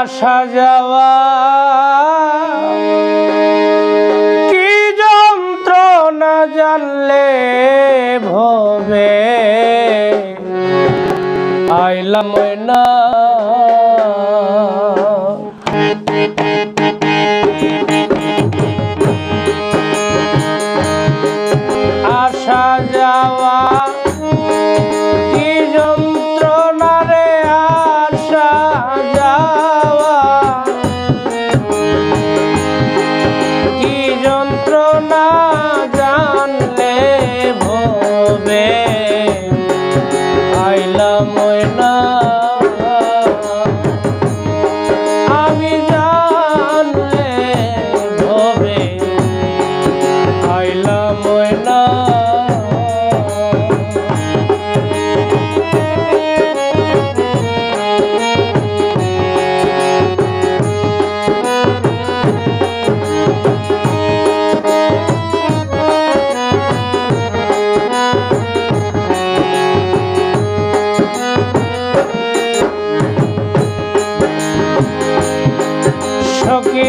আসা যাওয়া। কি যন্ত্র না জানলে ভবে আইলাম না। পাইলাম না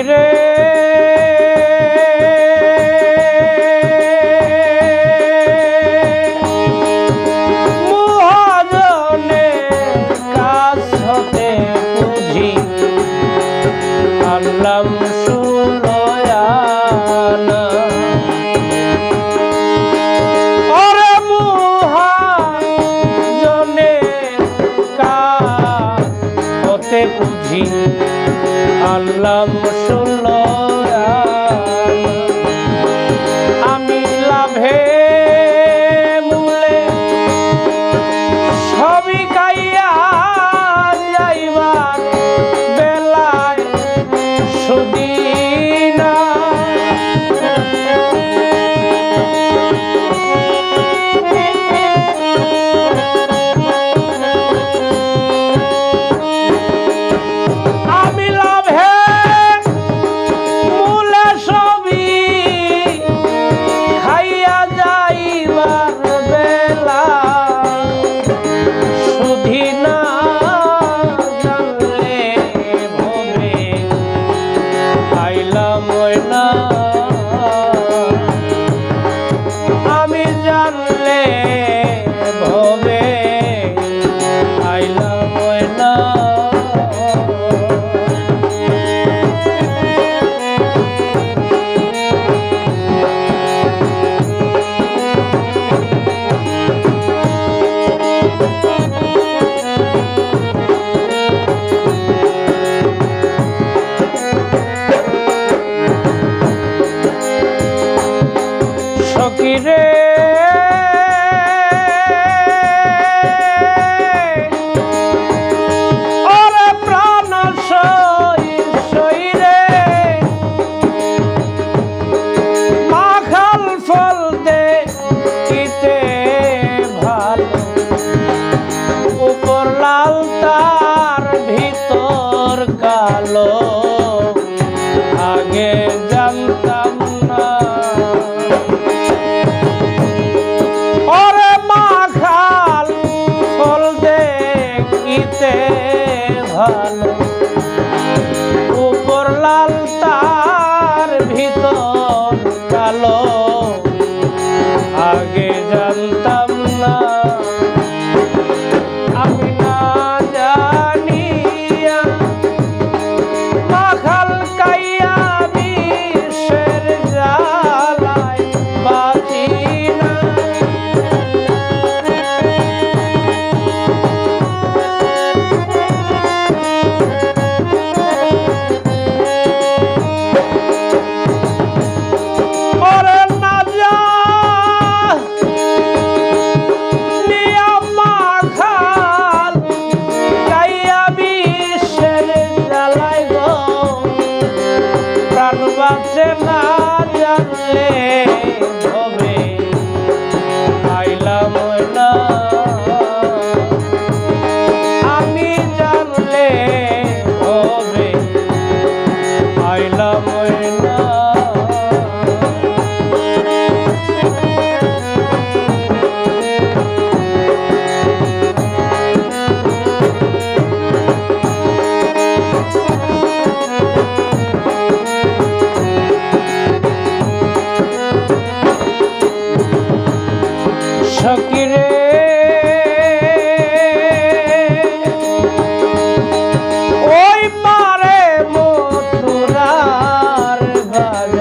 রে। জগতে বুঝি আল্লাহ সুলয়ানা। ওরে মুহা জনে কাতে বুঝি আল্লাহ সুলয় 啊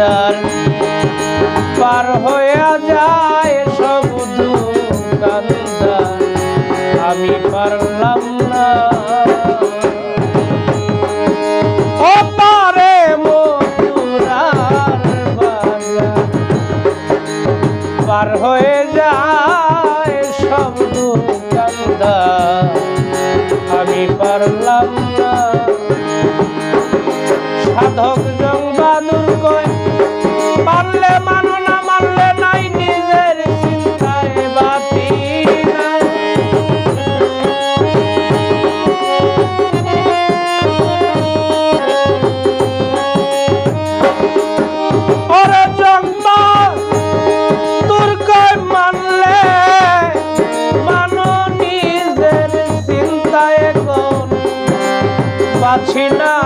যার পার হইয়া যায় সব আমি পারলাম না। হয়ে যায় সব আমি পারলাম না। সাধক জম পাছি না।